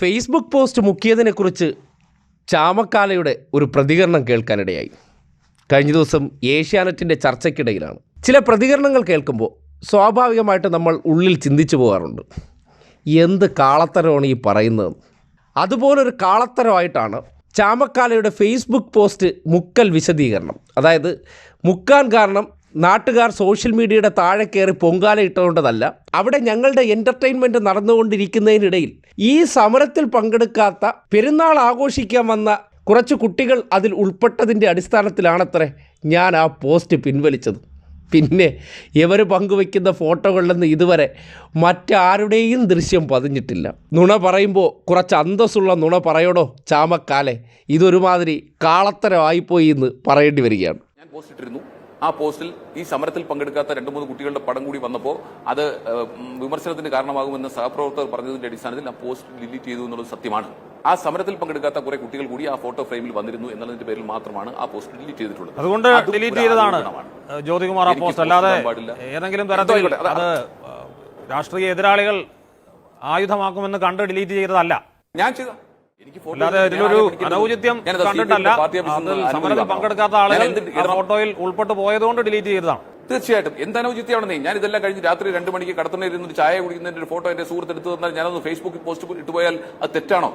Facebook post മുക്കിയതിനെക്കുറിച്ച് ചാമക്കാലയുടെ ഒരു പ്രതികരണം കേൾക്കാനിടയായി. കഴിഞ്ഞ ദിവസം ഏഷ്യാനെറ്റിന്റെ ചർച്ചയ്ക്കിടയിലാണ്. ചില പ്രതികരണങ്ങൾ കേൾക്കുമ്പോൾ സ്വാഭാവികമായിട്ട് നമ്മൾ ഉള്ളിൽ ചിന്തിച്ചു പോകാറുണ്ട്. എന്ത് കാളത്തരമാണ് ഈ പറയുന്നത്? അതുപോലൊരു കാളത്തരമായിട്ടാണ് ചാമക്കാലയുടെ ഫേസ്ബുക്ക് പോസ്റ്റ് മുക്കൽ വിശദീകരണം. അതായത് മുക്കാൻ കാരണം നാട്ടുകാർ സോഷ്യൽ മീഡിയയുടെ താഴെ കയറി പൊങ്കാല ഇട്ടുകൊണ്ടതല്ല അവിടെ ഞങ്ങളുടെ എന്റർടൈൻമെന്റ് നടന്നുകൊണ്ടിരിക്കുന്നതിനിടയിൽ ഈ സമരത്തിൽ പങ്കെടുക്കാത്ത പെരുന്നാൾ ആഘോഷിക്കാൻ വന്ന കുറച്ച് കുട്ടികൾ അതിൽ ഉൾപ്പെട്ടതിന്റെ അടിസ്ഥാനത്തിലാണത്രേ ഞാൻ ആ പോസ്റ്റ് പിൻവലിച്ചത്. പിന്നെ ഇവർ പങ്കുവയ്ക്കുന്ന ഫോട്ടോകളിൽ നിന്ന് ഇതുവരെ മറ്റാരുടെയും ദൃശ്യം പതിഞ്ഞിട്ടില്ല. നുണ പറയുമ്പോൾ കുറച്ച് അന്തസ്സുള്ള നുണ പറയണോ? ചാമക്കാലെ ഇതൊരുമാതിരി കാളത്തരമായിപ്പോയി എന്ന് പറയേണ്ടി വരികയാണ്. ഞാൻ പോസ്റ്റ് ഇട്ടിരുന്നു. ആ പോസ്റ്റിൽ ഈ സമരത്തിൽ പങ്കെടുക്കാത്ത രണ്ട് മൂന്ന് കുട്ടികളുടെ പടം കൂടി വന്നപ്പോൾ അത് വിമർശനത്തിന് കാരണമാകുമെന്ന് സഹപ്രവർത്തകർ പറഞ്ഞതിന്റെ അടിസ്ഥാനത്തിൽ ആ പോസ്റ്റ് ഡിലീറ്റ് ചെയ്തു എന്നുള്ളത് സത്യമാണ് ആ സമരത്തിൽ പങ്കെടുക്കാത്ത കുറെ കുട്ടികൾ കൂടി ആ ഫോട്ടോ ഫ്രെയിമിൽ വന്നിരുന്നു എന്നതിന്റെ പേരിൽ മാത്രമാണ് ആ പോസ്റ്റ് ഡിലീറ്റ് ചെയ്തിട്ടുള്ളത് അതുകൊണ്ട് ഡിലീറ്റ് ചെയ്തതാണ്. ജ്യോതികുമാർ ആ പോസ്റ്റ് അല്ലാതെ. ഏതെങ്കിലും തരത്തിൽ അത് രാഷ്ട്രീയ എതിരാളികൾ ആയുധമാക്കുമെന്ന് കണ്ട് ഡിലീറ്റ് ചെയ്തതല്ല ഞാൻ ചെയ്ത അല്ലാതെ ഇതിലൊരു? അനൗചിത്യം കണ്ടിട്ടല്ല. സമരത്തിൽ പങ്കെടുക്കാത്ത ആളുകൾ? ഫോട്ടോയിൽ ഉൾപ്പെട്ട് പോയതുകൊണ്ട് ഡിലീറ്റ് ചെയ്തതാണ്. തീർച്ചയായിട്ടും. എന്ത് അനൗചിത്യമാണെന്നേ ഞാൻ ഇതെല്ലാം കഴിഞ്ഞ് രാത്രി രണ്ട് മണിക്ക് കടത്തുന്നതിരുന്ന് ഒരു ചായ കുടിക്കുന്നതിന്റെ ഒരു ഫോട്ടോ എന്റെ സുഹൃത്ത് എടുത്തു തന്നാൽ ഞാനൊന്ന് ഫേസ്ബുക്കിൽ പോസ്റ്റ് ഇട്ടുപോയാൽ അത് തെറ്റാണോ?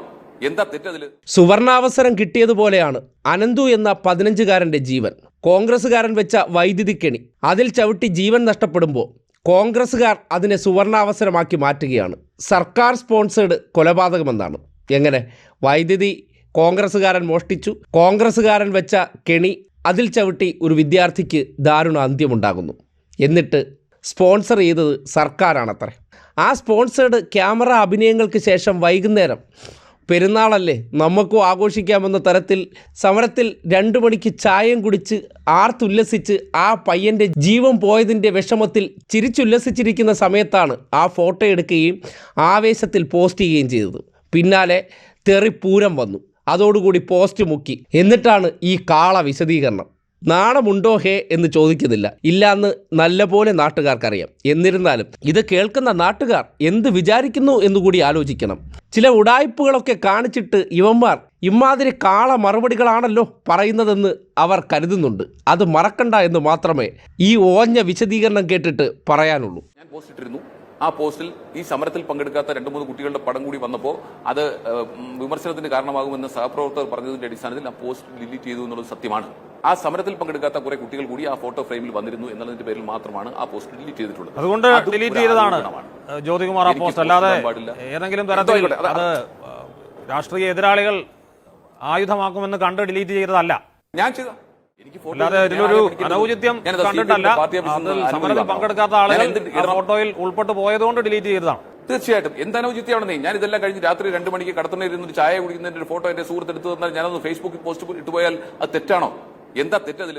എന്താ തെറ്റതിൽ സുവർണാവസരം കിട്ടിയതുപോലെയാണ് അനന്തു എന്ന പതിനഞ്ചുകാരന്റെ ജീവൻ. കോൺഗ്രസുകാരൻ വെച്ച വൈദ്യുതി കെണി. അതിൽ ചവിട്ടി ജീവൻ നഷ്ടപ്പെടുമ്പോൾ കോൺഗ്രസുകാർ അതിനെ സുവർണാവസരമാക്കി മാറ്റുകയാണ്. സർക്കാർ സ്പോൺസേഡ് കൊലപാതകമെന്നാണ്. എങ്ങനെ? വൈദ്യുതി കോൺഗ്രസ്സുകാരൻ മോഷ്ടിച്ചു. കോൺഗ്രസ്സുകാരൻ വെച്ച കെണി അതിൽ ചവിട്ടി ഒരു വിദ്യാർത്ഥിക്ക് ദാരുണ അന്ത്യമുണ്ടാകുന്നു. എന്നിട്ട് സ്പോൺസർ ചെയ്തത് സർക്കാരാണത്രേ. ആ സ്പോൺസേഡ് ക്യാമറ അഭിനയങ്ങൾക്ക് ശേഷം വൈകുന്നേരം പെരുന്നാളല്ലേ നമുക്കും ആഘോഷിക്കാമെന്ന തരത്തിൽ സമരത്തിൽ രണ്ടു മണിക്ക് ചായം കുടിച്ച് ആർത്തുല്ലസിച്ച് ആ പയ്യന്റെ ജീവൻ പോയതിന്റെ വിഷമത്തിൽ ചിരിച്ചുല്ലസിച്ചിരിക്കുന്ന സമയത്താണ് ആ ഫോട്ടോ എടുക്കുകയും ആവേശത്തിൽ പോസ്റ്റ് ചെയ്യുകയും ചെയ്തത്. പിന്നാലെ തെറിപ്പൂരം വന്നു. അതോടുകൂടി പോസ്റ്റ് മുക്കി. എന്നിട്ടാണ് ഈ കാള വിശദീകരണം. നാണമുണ്ടോ ഹേ എന്ന് ചോദിക്കുന്നില്ല. ഇല്ലാന്ന് നല്ലപോലെ നാട്ടുകാർക്കറിയാം. എന്നിരുന്നാലും ഇത് കേൾക്കുന്ന നാട്ടുകാർ എന്ത് വിചാരിക്കുന്നു എന്നുകൂടി ആലോചിക്കണം. ചില ഉടായ്പകളൊക്കെ കാണിച്ചിട്ട് ഇവന്മാർ ഇമാതിരി കാള മറുപടികളാണല്ലോ പറയുന്നതെന്ന് അവർ കരുതുന്നുണ്ട്. അത് മറക്കണ്ട എന്ന് മാത്രമേ ഈ ഓഞ്ഞ വിശദീകരണം കേട്ടിട്ട് പറയാനുള്ളൂ. ഞാൻ പോസ്റ്റ് ഇട്ടിരുന്നു. ആ പോസ്റ്റിൽ ഈ സമരത്തിൽ പങ്കെടുക്കാത്ത രണ്ട് മൂന്ന് കുട്ടികളുടെ പടം കൂടി വന്നപ്പോൾ അത് വിമർശനത്തിന് കാരണമാകുമെന്ന് സഹപ്രവർത്തകർ പറഞ്ഞതിന്റെ അടിസ്ഥാനത്തിൽ ആ പോസ്റ്റ് ഡിലീറ്റ് ചെയ്തു എന്നുള്ളത് സത്യമാണ് ആ സമരത്തിൽ പങ്കെടുക്കാത്ത കുറെ കുട്ടികൾ കൂടി ആ ഫോട്ടോ ഫ്രെയിമിൽ വന്നിരുന്നു എന്നുള്ളതിന്റെ പേരിൽ മാത്രമാണ് ആ പോസ്റ്റ് ഡിലീറ്റ് ചെയ്തിട്ടുള്ളത് അതുകൊണ്ട് ഡിലീറ്റ് ചെയ്തതാണ്. ജ്യോതികുമാർ ആ പോസ്റ്റ് അല്ലാതെ. ഏതെങ്കിലും തരത്തിൽ അത് രാഷ്ട്രീയ എതിരാളികൾ ആയുധമാക്കുമെന്ന് കണ്ട് ഡിലീറ്റ് ചെയ്തതല്ല ഞാൻ ചെയ്ത അല്ലാതെ ഇതിലൊരു? അനൗചിത്യം കണ്ടിട്ടല്ല. സമരത്തിൽ പങ്കെടുക്കാത്ത ആളുകൾ? ഫോട്ടോയിൽ ഉൾപ്പെട്ട് പോയതുകൊണ്ട് ഡിലീറ്റ് ചെയ്തതാണ്. തീർച്ചയായിട്ടും. എന്ത് അനൗചിത്യമാണെന്നേ ഞാൻ ഇതെല്ലാം കഴിഞ്ഞ് രാത്രി രണ്ട് മണിക്ക് കടത്തുന്നതിരുന്ന് ഒരു ചായ കുടിക്കുന്നതിന്റെ ഒരു ഫോട്ടോ എന്റെ സുഹൃത്ത് എടുത്തു തന്നാൽ ഞാനൊന്ന് ഫേസ്ബുക്കിൽ പോസ്റ്റ് ഇട്ടുപോയാൽ അത് തെറ്റാണോ? എന്താ തെറ്റതിൽ